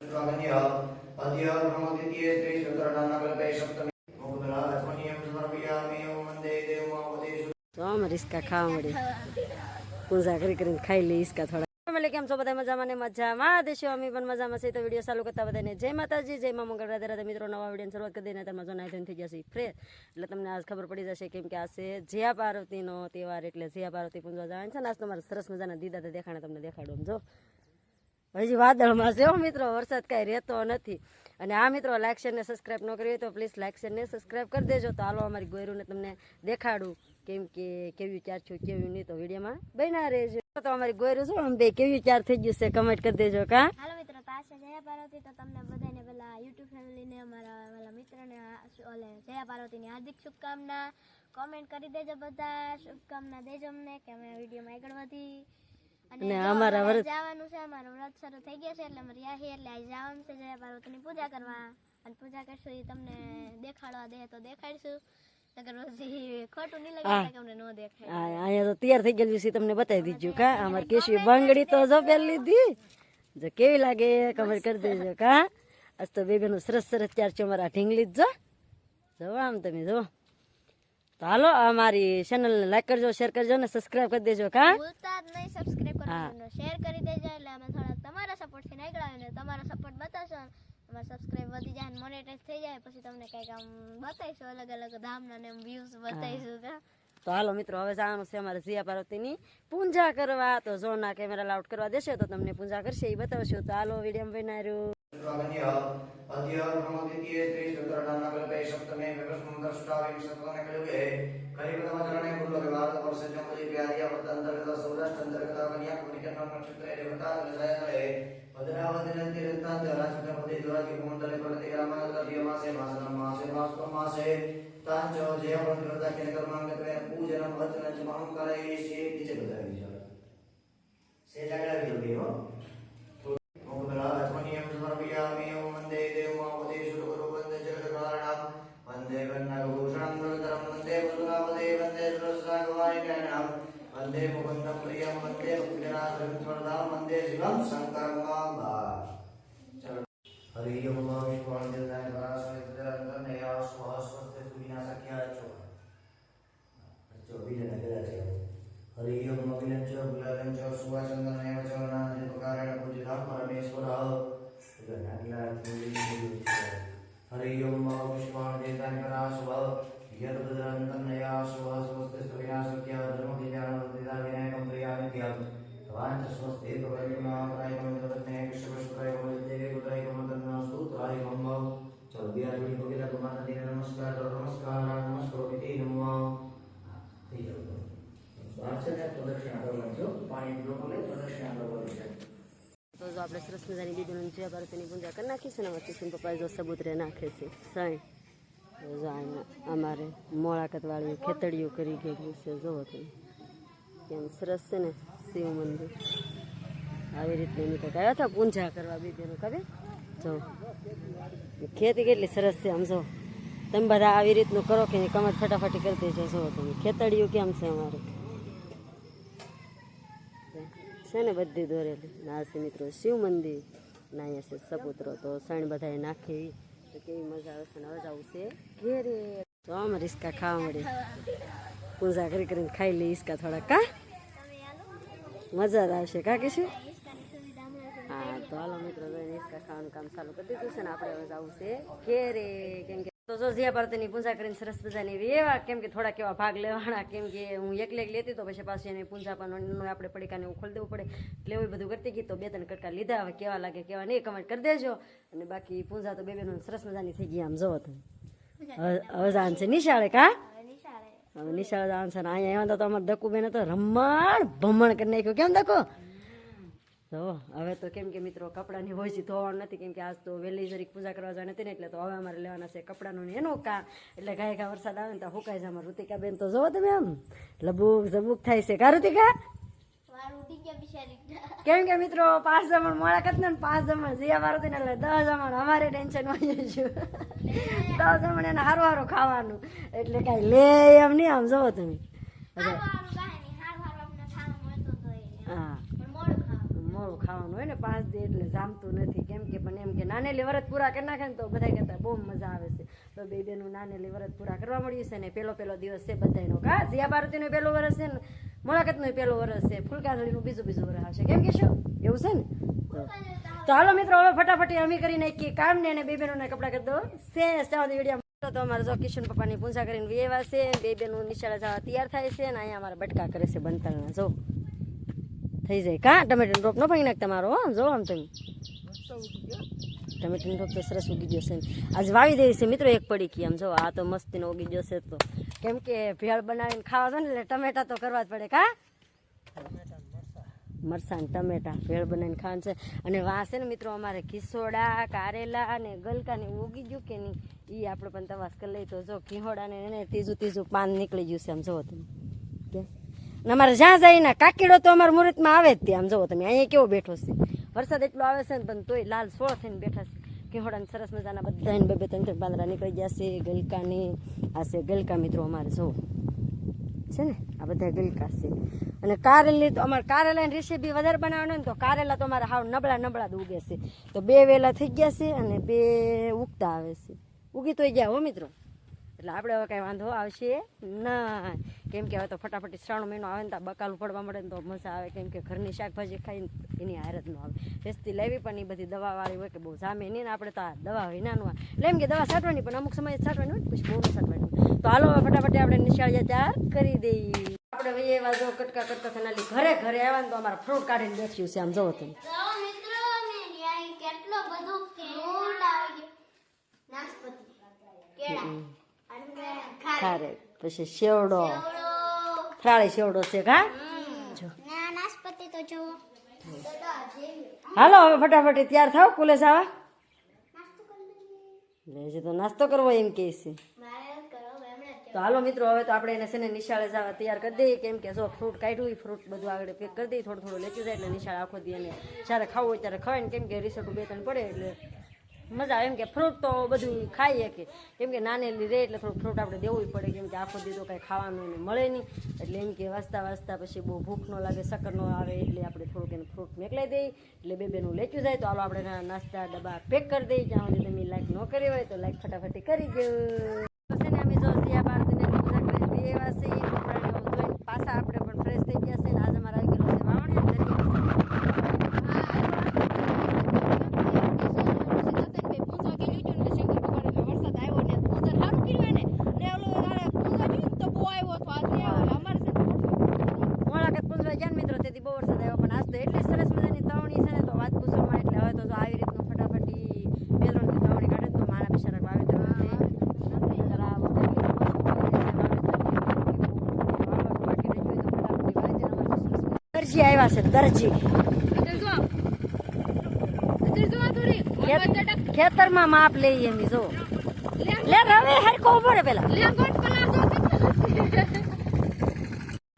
અદ્ય બ્રહ્મદ્વિતીય પૂજા કરીને ખાઈ લઈ ઇસકા થોડા. એટલે કેમ છો બધા મજામાં ને મજામાં? દેશો, અમે પણ મજામાં છે તો ચાલુ કરતા બધાને જય માતાજી, જય માં મંગળ, રાધે રાધે. મિત્રો, નવા વિડીયોની શરૂઆત કરી દઈને તમારો નાય થઈ જશે ફ્રે એટલે તમને આજ ખબર પડી જશે કેમ કે આ છે જયા પાર્વતીનો તહેવાર. એટલે જયા પાર્વતી પૂજવા જવાની છે ને આજ તમારે સરસ મજાના દીદા દેખાણે તમને દેખાડો જો. હજી વાદળમાં છે મિત્રો, વરસાદ કાંઈ રહેતો નથી. અને આ મિત્રો લાઇક શેર ને સબસ્ક્રાઇબ ન કરી તો પ્લીઝ લાઇક શેર ને સબસ્ક્રાઈબ કરી દેજો. તો હાલો અમારી ગોયરુને તમને દેખાડું કેમ કે કેવી ચાર છું, કેવી નહીં તો વિડીયોમાં બન્યા રહેજો. તો અમારી ગોયરું શું આમ બે, કેવી ચાર થઈ ગયું છે કમેન્ટ કરી દેજો, કા? હાલો મિત્રો પાસે જયા પાર્વતી. તો તમને બધાને પેલા યુટ્યુબ ફેમિલીને અમારા પેલા મિત્રને ઓલે જયા પાર્વતીની હાર્દિક શુભકામના. કોમેન્ટ કરી દેજો બધા, શુભકામના દેજો અમને, કે અમે વિડીયોમાં આગળ વધી. અને અમારા વ્રત- જવાનું છે અમારું વ્રત શરૂ થઈ ગયા છે એટલે અમે રહ્યા છીએ એટલે આજે જવાનું છે જયા પાર્વતીની પૂજા કરવા. અને પૂજા કરશું એ તમને દેખાડવા દે તો દેખાડીશું. પછી ખોટું નહીં લાગે એટલે કે અમને ન દેખાય. આ અહીંયા તો તૈયાર થઈ ગયેલું છે તમને બતાવી દીધું કા? અમારી કેશી બંગડી તો જો લીધી. જો કેવી લાગે કમેન્ટ કરી દેજો કા? આજ તો બે બેનું સરસ સરસ ચાર છે અમારા ઢીંગલી જો આમ તમે જો તો હાલો અમારી ચેનલને લાઈક કરજો શેર કરજો ને સબસ્ક્રાઇબ કરી દેજો કા? ભૂલતા જ નહીં સબસ્ક્રાઇબ કરવાનું શેર કરી દેજો એટલે અમે થોડા તમારા સપોર્ટથી નીકળ્યા હોય ને તમારો સપોર્ટ બતાવશો ને અમારા સબસ્ક્રાઇબ વધી જાય ને મોનેટાઇઝ થઈ જાય પછી તમને કંઈક આમ બતાવીશું અલગ અલગ ધામના ને વ્યૂઝ બતાવીશું તો હાલો મિત્રો હવે જવાનું છે અમારે જીયા પાર્વતીની પૂજા કરવા. તો જો ના કેમેરા લાઉટ કરવા દેશે તો તમને પૂજા કરશે એ બતાવશું. તો હાલો વીડિયો બનાવ્યું स्वागन्य अद्य ब्रह्मद्वितीये श्रीशुकरनामकल्पे सप्तमे विवस्मं दष्टाविं सप्तमे कलियुगे कलियुगतमचरणे पूर्वके भारतवर्षे जम्बुदि व्याधियावृत्तान्तर्गत सौराष्ट्रान्तर्गत कन्याकुमारीजन्म नक्षत्रे रेवताजलसायतले भद्रावतिनन्ति रत्नाञ्च राजपदे द्वाराजिकुमण्डले प्रगति रामानन्दर्यमासे मासनं मासे मास्त्वं मासे ताञ्च जयवृत्ताख्यनकर्माङ्गत्वे पूजनं वचनं च महं करयिष्ये इति च बधामि से जागरण जल्दी हो हरि ओम शिवाय निर्दाय परासवित्रंतनया स्वः स्वस्ति विनाशख्या च जो अभिनय कदा च हरि ओम अभिनय च गुलाबं च सुवाचन्दनय च नान्ते प्रकारेण पूजितां परमेश्वरः हरि ओम शिवाय निर्दाय परासव यद्वदन्तनया स्वः स्वस्ति विनाशख्या તો જો આપણે સરસ મજાની દીદીનું જય ભારતીની પૂજા કરી નાખીશું ને વચ્ચે પપ્પા જો સબૂતરે નાખે છે. સાંઈ. અમારે મોળાકતવાળી ખેતડીઓ કરી ગયેલું છે. જોવો તમે કેમ સરસ છે ને શિવ મંદિર. આવી રીતે એની કંઈક આવ્યા હતા પૂજા કરવા બીજેનું ખબર? જો. ખેતી કેટલી સરસ છે આમ જો. તમે બધા આવી રીતનું કરો કે કમર ફટાફટી કરી દેજો. જુઓ તમે ખેતડીઓ કેમ છે અમારે? છે ને બધી દોરેલી. ના મિત્રો, શિવ મંદિર. ના અહીંયા છે સપુત્રો, તો સણ બધાએ નાખી. તો કેવી મજા આવે છે ને હવે જવું ઘેરે. તો આમ રિસ્કા ખાવા મળી. પૂજા કરી કરીને ખાઈ લઈ ઈસકા થોડા કા? મજા આવશે, કા કે શું હા, તો હાલો મિત્રો ઈસકા ખાવાનું કામ ચાલુ કરી દીધું છે ને આપણે હવે જવું છે ઘેરે. કેમ કે તો જો જીયા પાર્વતીની પૂજા કરીને સરસ મજાની એવા કેમ કે થોડા કેવા ભાગ લેવાના કેમ કે હું એકલે એક લેતી તો પછી પાછી એને પૂજા પણ આપણે પડીકાને એવું ખોલી દેવું પડે. એટલે એવું બધું કરતી ગઈ તો બે ત્રણ કટકા લીધા હવે કેવા લાગે કેવા નહીં કમેન્ટ કરી દેજો. અને બાકી પૂજા તો બે બેનો સરસ મજાની થઈ ગઈ આમ જોવો તમે. હવે જાન છે નિશાળે કા? હવે નિશાળે નિશાળ છે ને અહીંયા આવ્યા તો અમારે દકુબેન તો રમણ ભમણ કરી નાખ્યું. કેમ દકો તો હવે તો કેમ કે મિત્રો કપડાની હોય છે ધોવાનું નથી કેમ કે આજ તો વહેલી જરીક પૂજા કરવા જવાની હતી ને એટલે તો હવે અમારે લેવાના છે કપડાનું એનું કા. એટલે ગાય ગા વરસાદ આવે ને તો હુકાઈ છે અમારે ઋતિકા બેન તો જોવો તમે આમ. લબુક ઝબુક થાય છે. કા ઋતિકા વાળ કેમ કે મિત્રો પાંચ જમણ મોડા કરતા ને પાંચ જમણ જીયા મારુતિ ને એટલે દસ જમણ અમારે ટેન્શન હોય છું દસ જમણ એને હારું હારું ખાવાનું. એટલે કાંઈ લે એમ નહીં આમ જોવો તમે હારું હારું કાંઈ નહીં હારું હારું આપણે ખાવાનું મોડું ખાવાનું હોય ને પાંચ દે એટલે જામતું નથી. કેમ કે પણ એમ કે નાનેલી વરત પૂરા કરી નાખે ને તો બધા કહેતા બહુ મજા આવે છે. તો બે બેનું નાનેલી વરત પૂરા કરવા મળ્યું છે ને પેલો પેલો દિવસ છે બધાનો કા? જીયા ભારતીનું પહેલું વર્ષ છે ને મુલાકાતનું પહેલું વર્ષ છે. ફૂલકાંદળીનું બીજું બીજું વર્ષ આવશે. કેમ કે શું? એવું છે ને? તો હાલો મિત્રો, હવે ફટાફટી અમે કરી નાખીએ કામ ને અને બે બહેનોના કપડાં કરી દો. શેષ ત્યાં વીડિયો તો અમારે જો કિશન પપ્પાની પૂજા કરીને વેવા છે. બે બેનું નિશાળે જવા તૈયાર થાય છે અને અહીંયા અમારા બટકા કરે છે બંતલના. જો. થઈ જાય. કા? ટમેટાનો રોપ ન ભાંગી નાખ તમારો જો આમ તમે. ટમેટાનો રોપ તો સરસ ઉગી ગયો છે આજ વાવી દેવી છે મિત્રો એક પડી કી આમ જો આ તો મસ્તીનો ઉગી ગયો છે તો. કેમ કે ભેળ બનાવીને ખાવા છે ને એટલે ટમેટા તો કરવા જ પડે, કા? મરસાં ટમેટા, ભેળ બનાવીને ખાવાનું છે. અને વાસે ને મિત્રો, અમારે ખીસોડા કારેલા અને ગલકા ને એવું ઉગી ગયું કે નહીં એ આપણે પણ તવાસ કરી લઈએ તો જો ખીહોડા ને એને ત્રીજું ત્રીજું પાન નીકળી ગયું છે આમ જુઓ તમે. કે અમારે જ્યાં જાય ને કાકીડો તો અમારા મુહૂર્તમાં આવે જ ત્યાં. આમ જુઓ તમે, અહીંયા કેવો બેઠો છે? વરસાદ એટલો આવે છે ને પણ તોય લાલ સોળ થઈને બેઠા છે. ખીહોડા સરસ મજાના બધા બે બે ત્રણ ત્રણ પાંદડા નીકળી ગયા છે ગલકાની આ છે ગલકા મિત્રો અમારે, જુઓ. છે ને? આ બધા ગલકા છે. અને કારેલી તો અમારે કારેલાની રેસીપી વધારે બનાવવાનું ને તો કારેલા તો અમારે હાવ નબળા નબળા ઉગે છે. તો બે વેલા થઈ ગયા છે અને બે ઉગતા આવે છે. ઉગી તો ગયા હો મિત્રો. એટલે આપણે હવે કાંઈ વાંધો આવશે ના કેમ કે હવે તો ફટાફટ શ્રાવણ મહિનો આવે ને તો બકાલું પડવા મળે ને તો મજા આવે. કેમ કે ઘરની શાકભાજી ખાઈને એની હારત ન આવે. રેસ્તી લેવી પણ એ બધી દવાવાળી હોય કે બહુ જામે નહીં ને આપણે તો આ દવા વિનાનું નાનું એટલે એમ કે દવા છાંટવાની પણ અમુક સમયે છાંટવાની હોય પછી બહુ છાંટવાની તો હાલો હવે ફટાફટ આપણે નિશાળિયા તૈયાર કરી દઈએ. આપણે ભાઈ એવા જો કટકા કરતા થનાલી ઘરે ઘરે આવ્યા ને તો અમારા ફ્રૂટ કાઢીને બેસ્યું છે આમ જવો તમે કેટલો બધું ફ્રૂટ આવી ગયો. નાશપતિ. કેળા. અને ખારે. પછી શેવડો. ફ્રાળી શેવડો છે જો. તો જો જેવી હાલો હવે ફટાફટ તૈયાર થાવ કુલે સાવા. નાસ્તો કરી લઈએ. લે હજી તો નાસ્તો કરવો એમ કે છે. તો હાલો મિત્રો હવે તો આપણે એને છે ને નિશાળે જવા તૈયાર કરી દઈએ. કેમ કે જો ફ્રૂટ કાઢ્યું એ ફ્રૂટ બધું આગળ પેક કરી દઈએ. થોડું થોડું લેતું જાય એટલે નિશાળ આખો દઈએ અને જ્યારે ખાવું હોય ત્યારે ખવાય ને. કેમ કે રિસોર્ટ બે ત્રણ પડે એટલે મજા આવે. એમ કે ફ્રૂટ તો બધું ખાઈએ કે. કેમ કે નાનેલી રહે એટલે થોડું ફ્રૂટ આપણે દેવું પડે. કેમ કે આખો દીધો કાંઈ ખાવાનું મળે નહીં. એટલે એમ કે વાંચતા વાંચતા પછી બહુ ભૂખ ન લાગે શક્કર ન આવે એટલે આપણે થોડુંક એને ફ્રૂટ મેકલાઈ દઈએ. એટલે બે બેનું લેતું જાય. તો હાલો આપણે નાસ્તા ડબ્બા પેક કરી દઈએ. જ્યાં સુધી તમે લાઈક ન કરી હોય તો લાઈક ફટાફટી કરી દેવું છે ને અમે જો પાછા આપણે પણ ફ્રેશ થઈ ગયા છે ને આજે અમારા આવી ગયેલો છે વાવણી જરી મોળાકત પૂંજવા ગયા ને મિત્રો તેથી બહુ વરસાદ આવ્યો પણ આજ તો એટલી સરસ મજાની તવણી છે ને તો વાત પૂછવામાં એટલે હવે તો જો આવી રીતનું ફટાફટી બે ત્રણ દી તવણી કાઢે ને તો મારા બિચારા વાવેતર દરજી આવ્યા છે દરજી. ખેત- ખેતરમાં માપ લઈ એમ જો. લે રવે હરકો ઊભો રે પેલા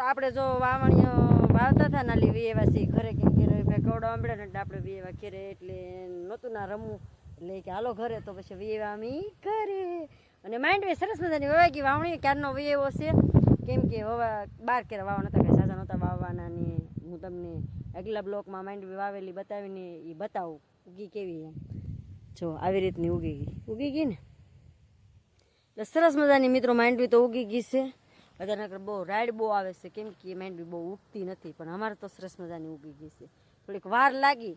આપણે જો વાવણીઓ વાવતા હતા ના લીવી એવા સી ઘરે કેમ કે કવડો આંબળે ને આપડે આપણે વી એવા ઘરે એટલે નહોતું ના રમવું. એટલે કે હાલો ઘરે તો પછી વી એવા અમી ઘરે. અને માઇન્ડ વે સરસ મજાની વવાઈ ગઈ વાવણી ક્યારનો વેવો એવો છે? કેમ કે હવે બાર કેરા વાવણ હતા કે સાજા નહોતા વાવવાના ને હું તમને આગલા બ્લોકમાં માંડવી વાવેલી બતાવીને એ બતાવું. ઉગી કેવી એમ જો, આવી રીતની ઉગી ગઈ. ઉગી ગઈ ને? એટલે સરસ મજાની મિત્રો માંડવી તો ઉગી ગઈ છે. બધાને બહુ રાઈડ બહુ આવે છે. કેમ કે માંડવી બહુ ઉગતી નથી, પણ અમારે તો સરસ મજાની ઉગી ગઈ છે. થોડીક વાર લાગી,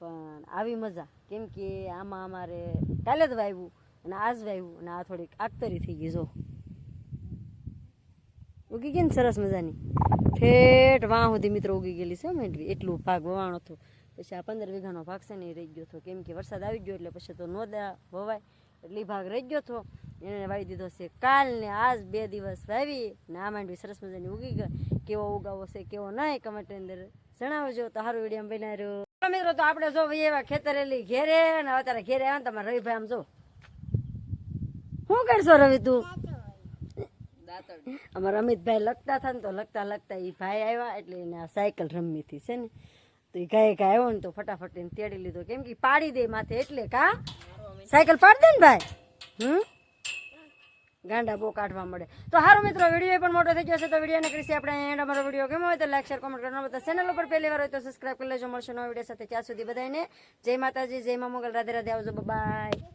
પણ આવી મજા. કેમ કે આમાં અમારે કાલે જ વાવ્યું અને આજ વાવ્યું અને આ થોડીક આગતરી થઈ ગઈ, જો. ઉગી ગઈ ને સરસ મજાની. ઠેઠ વાં સુધી મિત્રો ઉગી ગયેલી છે મેંડવી. એટલું ભાગ વવાણો હતો. પછી આ પંદર વીઘાનો ભાગ છે ને રહી ગયો હતો. કેમ કે વરસાદ આવી ગયો એટલે પછી તો નોદા વવાય. એટલે ભાગ રહી ગયો હતો. એને વાવી દીધો છે કાલ ને આજ બે દિવસ વાવી ને આ માંડવી સરસ મજાની ઉગી ગઈ. કેવો ઉગાવો છે, કેવો નહીં કમેન્ટ અંદર જણાવજો. તો સારું વીડિયો બનાવ્યો મિત્રો તો આપણે જો એવા ખેતરેલી ઘેરે અને અત્યારે ઘેરે આવે ને તમારે રવિભાઈ આમ જો. શું કરશો રવિ તું? અમારા અમિતભાઈ લખતા હતા ને તો લખતા લખતા એ ભાઈ આવ્યા એટલે એને આ સાયકલ રમવી હતી છે ને. તો એ ગાય ગાય આવ્યો ને તો ફટાફટ એને તેડી લીધો. કેમ કે પાડી દે માથે એટલે કા? સાયકલ પાડી દે ને ભાઈ. હમ? ગાંડા બહુ કાઢવા મળે. તો સારું મિત્રો વીડિયો પણ મોટો થઈ જશે તો વિડીયોને કરીશું આપણે એન્ડ અમારો વીડિયો. ગમ્યો હોય તો લાઈક શેર કોમેન્ટ કરવાનો બધા ચેનલ ઉપર પહેલી વાર હોય તો સબસ્ક્રાઈબ કરી લેજો. મળશે નવા વીડિયો સાથે. ત્યાં સુધી બધાને જય માતાજી જય મા મોગલ. રાધે રાધે આવજો. બાય